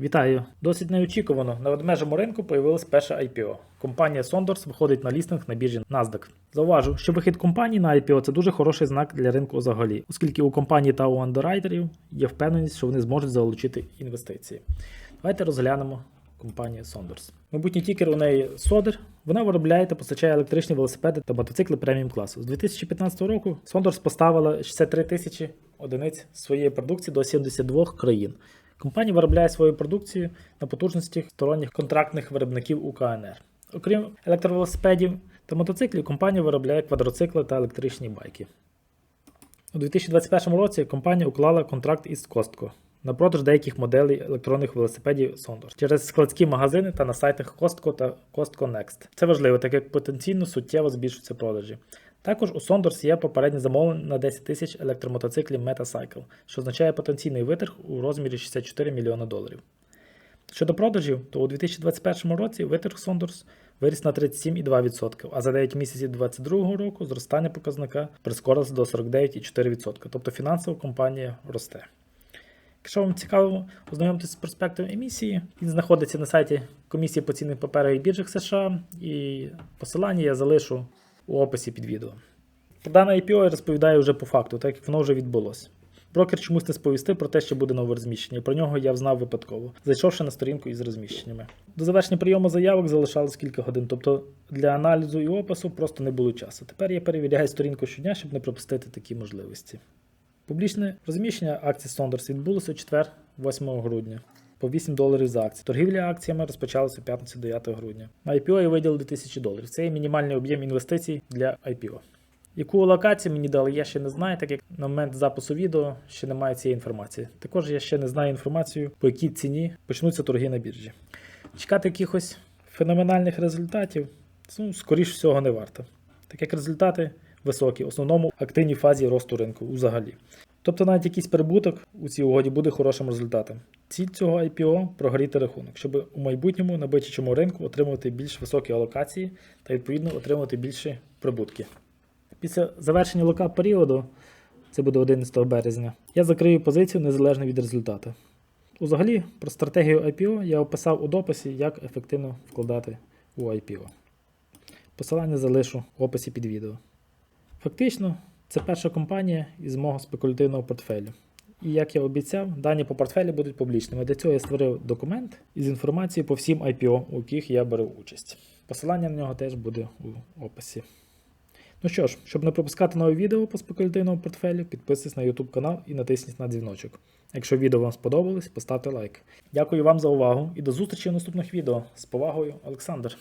Вітаю! Досить неочікувано на ведмежому ринку появилось перше IPO. Компанія Sondors виходить на лістинг на біржі NASDAQ. Зауважу, що вихід компанії на IPO це дуже хороший знак для ринку взагалі, оскільки у компанії та у андеррайтерів є впевненість, що вони зможуть залучити інвестиції. Давайте розглянемо компанію Sondors. Майбутній тікер у неї Содер. Вона виробляє та постачає електричні велосипеди та мотоцикли преміум класу. З 2015 року Sondors поставила 63 тисячі одиниць своєї продукції до 72 країн. Компанія виробляє свою продукцію на потужності сторонніх контрактних виробників УКНР. Окрім електровелосипедів та мотоциклів, компанія виробляє квадроцикли та електричні байки. У 2021 році компанія уклала контракт із Costco на продаж деяких моделей електронних велосипедів Sondor через складські магазини та на сайтах Costco та Costco Next. Це важливо, так як потенційно суттєво збільшуються продажі. Також у Sondors є попереднє замовлення на 10 тисяч електромотоциклів Metacycle, що означає потенційний витрг у розмірі 64 мільйона доларів. Щодо продажів, то у 2021 році витрг Sondors виріс на 37,2%, а за 9 місяців 2022 року зростання показника прискорилося до 49,4%, тобто фінансова компанія росте. Якщо вам цікаво ознайомитися з проспектом емісії, він знаходиться на сайті Комісії по цінних паперах і біржах США, і посилання я залишу у описі під відео. Про дане IPO я розповідаю вже по факту, так як воно вже відбулося. Брокер чомусь не сповістив про те, що буде нове розміщення, про нього я взнав випадково, зайшовши на сторінку із розміщеннями. До завершення прийому заявок залишалось кілька годин, тобто для аналізу і опису просто не було часу. Тепер я перевіряю сторінку щодня, щоб не пропустити такі можливості. Публічне розміщення акцій Sonders відбулося у четвер, 8 грудня. По 8 доларів за акцію. Торгівля акціями розпочалася у п'ятницю 9 грудня. На IPO я виділив 2000 доларів. Це є мінімальний об'єм інвестицій для IPO. Яку локацію мені дали, я ще не знаю, так як на момент запису відео ще немає цієї інформації. Також я ще не знаю інформацію, по якій ціні почнуться торги на біржі. Чекати якихось феноменальних результатів, ну, скоріш всього, не варто. Так як результати високі, в основному активній фазі росту ринку взагалі. Тобто навіть якийсь прибуток у цій угоді буде хорошим результатом. Ціль цього IPO прогоріти рахунок, щоб у майбутньому на бичачому ринку отримувати більш високі алокації та відповідно отримувати більші прибутки. Після завершення локап періоду, це буде 11 березня, я закрию позицію незалежно від результату. Взагалі, про стратегію IPO я описав у дописі, як ефективно вкладати у IPO. Посилання залишу в описі під відео. Фактично, це перша компанія із мого спекулятивного портфелю. І як я обіцяв, дані по портфелю будуть публічними. Для цього я створив документ із інформацією по всім IPO, у яких я беру участь. Посилання на нього теж буде у описі. Ну що ж, щоб не пропускати нові відео по спекулятивному портфелю, підписуйтесь на YouTube канал і натисніть на дзвіночок. Якщо відео вам сподобалось, поставте лайк. Дякую вам за увагу і до зустрічі в наступних відео. З повагою, Олександр.